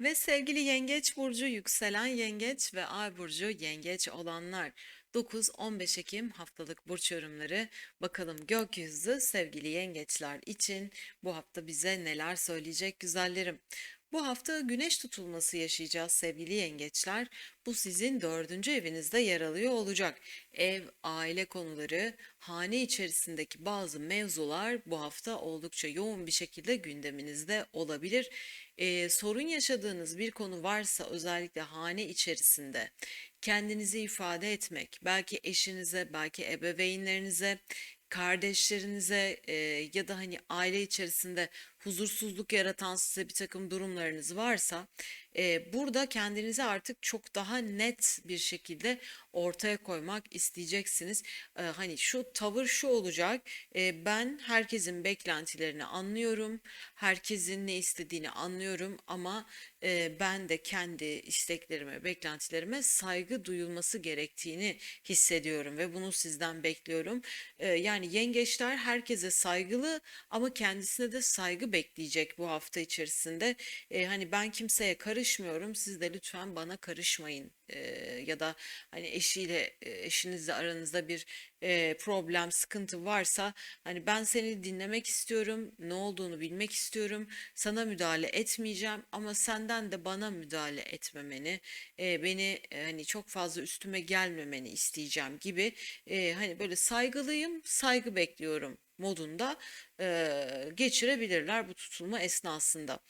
Ve sevgili Yengeç burcu, yükselen Yengeç ve Ay burcu Yengeç olanlar 9-15 Ekim haftalık burç yorumları. Bakalım gökyüzü sevgili Yengeçler için bu hafta bize neler söyleyecek güzellerim. Bu hafta güneş tutulması yaşayacağız sevgili yengeçler. Bu sizin dördüncü evinizde yer alıyor olacak. Ev, aile konuları, hane içerisindeki bazı mevzular bu hafta oldukça yoğun bir şekilde gündeminizde olabilir. Ee, sorun yaşadığınız bir konu varsa özellikle hane içerisinde kendinizi ifade etmek, belki eşinize, belki ebeveynlerinize, kardeşlerinize e, ya da hani aile içerisinde huzursuzluk yaratan size bir takım durumlarınız varsa e, burada kendinizi artık çok daha net bir şekilde ortaya koymak isteyeceksiniz. E, hani şu tavır şu olacak. E, ben herkesin beklentilerini anlıyorum. Herkesin ne istediğini anlıyorum ama e, ben de kendi isteklerime, beklentilerime saygı duyulması gerektiğini hissediyorum ve bunu sizden bekliyorum. E, yani yengeçler herkese saygılı ama kendisine de saygı bekleyecek bu hafta içerisinde. E, hani ben kimseye karışmıyorum, siz de lütfen bana karışmayın e, ya da hani eşiyle eşinizle aranızda bir e, problem, sıkıntı varsa hani ben seni dinlemek istiyorum, ne olduğunu bilmek istiyorum, sana müdahale etmeyeceğim ama senden de bana müdahale etmemeni, e, beni e, hani çok fazla üstüme gelmemeni isteyeceğim gibi e, hani böyle saygılıyım, saygı bekliyorum modunda geçirebilirler bu tutulma esnasında.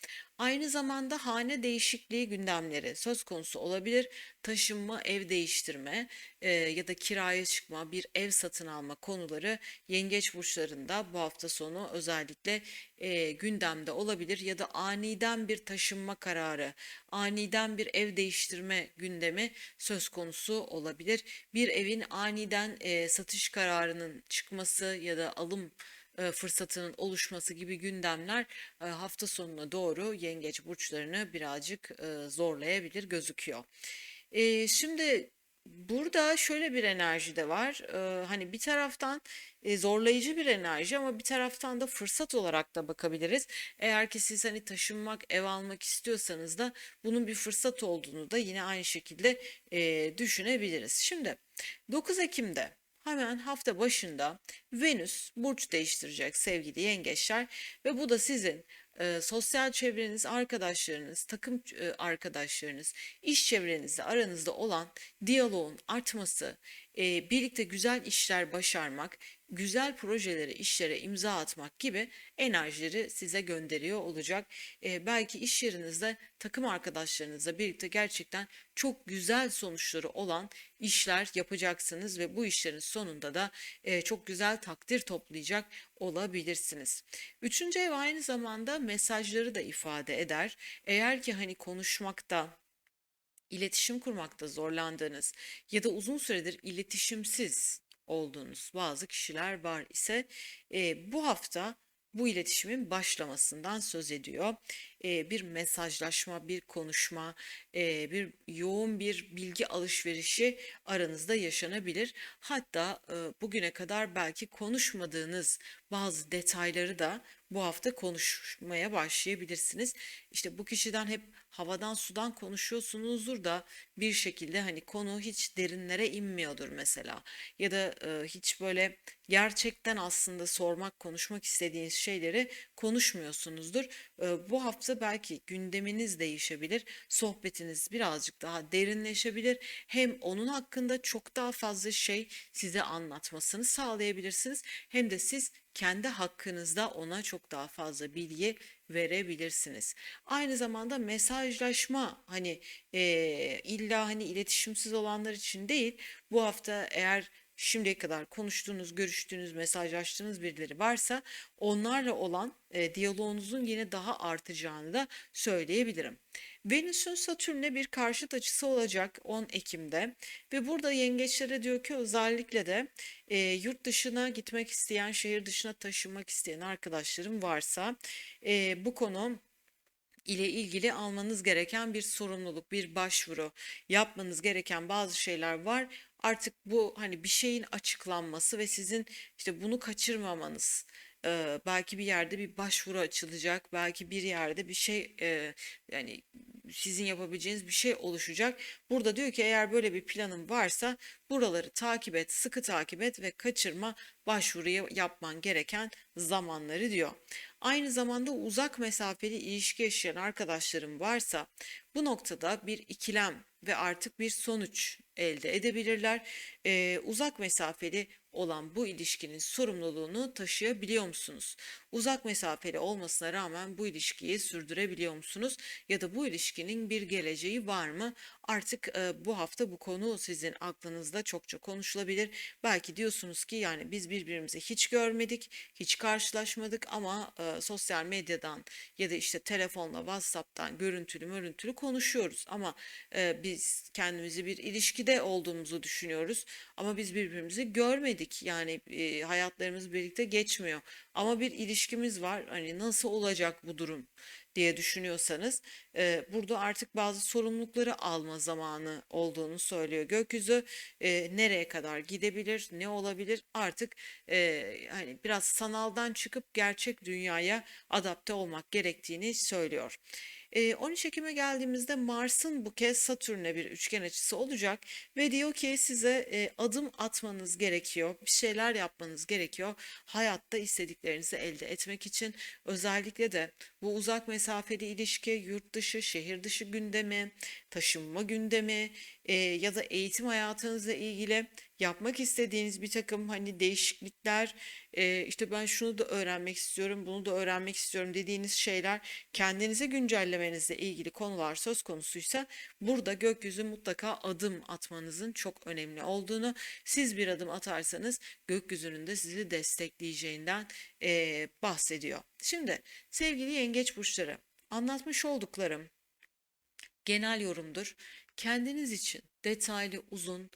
Aynı zamanda hane değişikliği gündemleri söz konusu olabilir. Taşınma, ev değiştirme e, ya da kiraya çıkma, bir ev satın alma konuları yengeç burçlarında bu hafta sonu özellikle e, gündemde olabilir ya da aniden bir taşınma kararı, aniden bir ev değiştirme gündemi söz konusu olabilir. Bir evin aniden e, satış kararının çıkması ya da alım fırsatının oluşması gibi gündemler e, hafta sonuna doğru yengeç burçlarını birazcık e, zorlayabilir gözüküyor. E, şimdi burada şöyle bir enerji de var. E, hani bir taraftan e, zorlayıcı bir enerji ama bir taraftan da fırsat olarak da bakabiliriz. Eğer ki siz hani taşınmak, ev almak istiyorsanız da bunun bir fırsat olduğunu da yine aynı şekilde e, düşünebiliriz. Şimdi 9 Ekim'de Hemen hafta başında Venüs burç değiştirecek sevgili yengeçler ve bu da sizin e, sosyal çevreniz, arkadaşlarınız, takım e, arkadaşlarınız, iş çevrenizde aranızda olan diyaloğun artması, e, birlikte güzel işler başarmak, güzel projelere, işlere imza atmak gibi enerjileri size gönderiyor olacak. E, belki iş yerinizde takım arkadaşlarınızla birlikte gerçekten çok güzel sonuçları olan işler yapacaksınız ve bu işlerin sonunda da e, çok güzel takdir toplayacak olabilirsiniz. Üçüncü ev aynı zamanda mesajları da ifade eder. Eğer ki hani konuşmakta iletişim kurmakta zorlandığınız ya da uzun süredir iletişimsiz olduğunuz bazı kişiler var ise e, bu hafta bu iletişimin başlamasından söz ediyor. Bir mesajlaşma, bir konuşma, bir yoğun bir bilgi alışverişi aranızda yaşanabilir. Hatta bugüne kadar belki konuşmadığınız bazı detayları da bu hafta konuşmaya başlayabilirsiniz. İşte bu kişiden hep havadan sudan konuşuyorsunuzdur da bir şekilde hani konu hiç derinlere inmiyordur mesela. Ya da hiç böyle gerçekten aslında sormak, konuşmak istediğiniz şeyleri konuşmuyorsunuzdur. Bu hafta belki gündeminiz değişebilir, sohbetiniz birazcık daha derinleşebilir. Hem onun hakkında çok daha fazla şey size anlatmasını sağlayabilirsiniz. Hem de siz kendi hakkınızda ona çok daha fazla bilgi verebilirsiniz. Aynı zamanda mesajlaşma hani e, illa hani iletişimsiz olanlar için değil bu hafta eğer şimdiye kadar konuştuğunuz, görüştüğünüz, mesajlaştığınız birileri varsa onlarla olan e, diyaloğunuzun yine daha artacağını da söyleyebilirim. Venüs'ün Satürn'e bir karşıt açısı olacak 10 Ekim'de ve burada yengeçlere diyor ki özellikle de e, yurt dışına gitmek isteyen, şehir dışına taşınmak isteyen arkadaşlarım varsa e, bu konu ile ilgili almanız gereken bir sorumluluk, bir başvuru, yapmanız gereken bazı şeyler var. Artık bu hani bir şeyin açıklanması ve sizin işte bunu kaçırmamanız belki bir yerde bir başvuru açılacak, belki bir yerde bir şey yani sizin yapabileceğiniz bir şey oluşacak. Burada diyor ki eğer böyle bir planın varsa buraları takip et, sıkı takip et ve kaçırma başvuruyu yapman gereken zamanları diyor. Aynı zamanda uzak mesafeli ilişki yaşayan arkadaşlarım varsa bu noktada bir ikilem ve artık bir sonuç elde edebilirler. Ee, uzak mesafeli olan bu ilişkinin sorumluluğunu taşıyabiliyor musunuz? Uzak mesafeli olmasına rağmen bu ilişkiyi sürdürebiliyor musunuz? Ya da bu ilişkinin bir geleceği var mı? Artık e, bu hafta bu konu sizin aklınızda çokça konuşulabilir. Belki diyorsunuz ki yani biz birbirimizi hiç görmedik, hiç karşılaşmadık ama e, sosyal medyadan ya da işte telefonla, WhatsApp'tan görüntülü mörüntülü konuşuyoruz. Ama e, biz kendimizi bir ilişkide olduğumuzu düşünüyoruz. Ama biz birbirimizi görmedik. Yani e, hayatlarımız birlikte geçmiyor. Ama bir ilişkimiz var. Hani nasıl olacak bu durum diye düşünüyorsanız e, burada artık bazı sorumlulukları alma zamanı olduğunu söylüyor gökyüzü. E, nereye kadar gidebilir, ne olabilir? Artık e, hani biraz sanaldan çıkıp gerçek dünyaya adapte olmak gerektiğini söylüyor. E, 13 Ekim'e geldiğimizde Mars'ın bu kez Satürn'e bir üçgen açısı olacak ve diyor ki size e, adım atmanız gerekiyor, bir şeyler yapmanız gerekiyor hayatta istediklerinizi elde etmek için. Özellikle de bu uzak mesafeli ilişki, yurt dışı, şehir dışı gündemi, taşınma gündemi e, ya da eğitim hayatınızla ilgili yapmak istediğiniz bir takım hani değişiklikler, e, işte ben şunu da öğrenmek istiyorum, bunu da öğrenmek istiyorum dediğiniz şeyler kendinize güncellemenizle ilgili konular söz konusuysa burada gökyüzü mutlaka adım atmanızın çok önemli olduğunu, siz bir adım atarsanız gökyüzünün de sizi destekleyeceğinden e, bahsediyor. Şimdi sevgili yengeç burçları anlatmış olduklarım genel yorumdur. Kendiniz için detaylı, uzun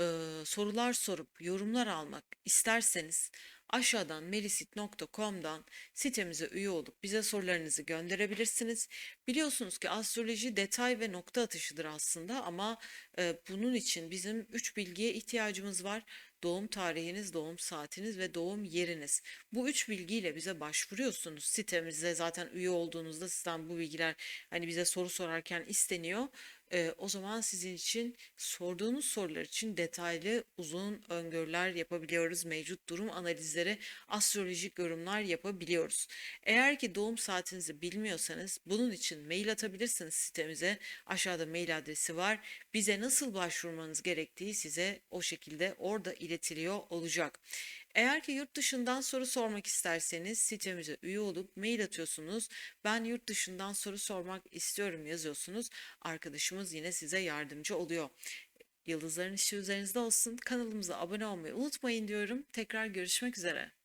e, sorular sorup yorumlar almak isterseniz aşağıdan melisit.com'dan sitemize üye olup bize sorularınızı gönderebilirsiniz. Biliyorsunuz ki astroloji detay ve nokta atışıdır aslında ama e, bunun için bizim üç bilgiye ihtiyacımız var. Doğum tarihiniz, doğum saatiniz ve doğum yeriniz. Bu üç bilgiyle bize başvuruyorsunuz. Sitemize zaten üye olduğunuzda sizden bu bilgiler hani bize soru sorarken isteniyor. Ee, o zaman sizin için sorduğunuz sorular için detaylı uzun öngörüler yapabiliyoruz. Mevcut durum analizleri, astrolojik yorumlar yapabiliyoruz. Eğer ki doğum saatinizi bilmiyorsanız bunun için mail atabilirsiniz sitemize. Aşağıda mail adresi var. Bize nasıl başvurmanız gerektiği size o şekilde orada iletiliyor olacak. Eğer ki yurt dışından soru sormak isterseniz sitemize üye olup mail atıyorsunuz. Ben yurt dışından soru sormak istiyorum yazıyorsunuz. Arkadaşımız yine size yardımcı oluyor. Yıldızların işi üzerinizde olsun. Kanalımıza abone olmayı unutmayın diyorum. Tekrar görüşmek üzere.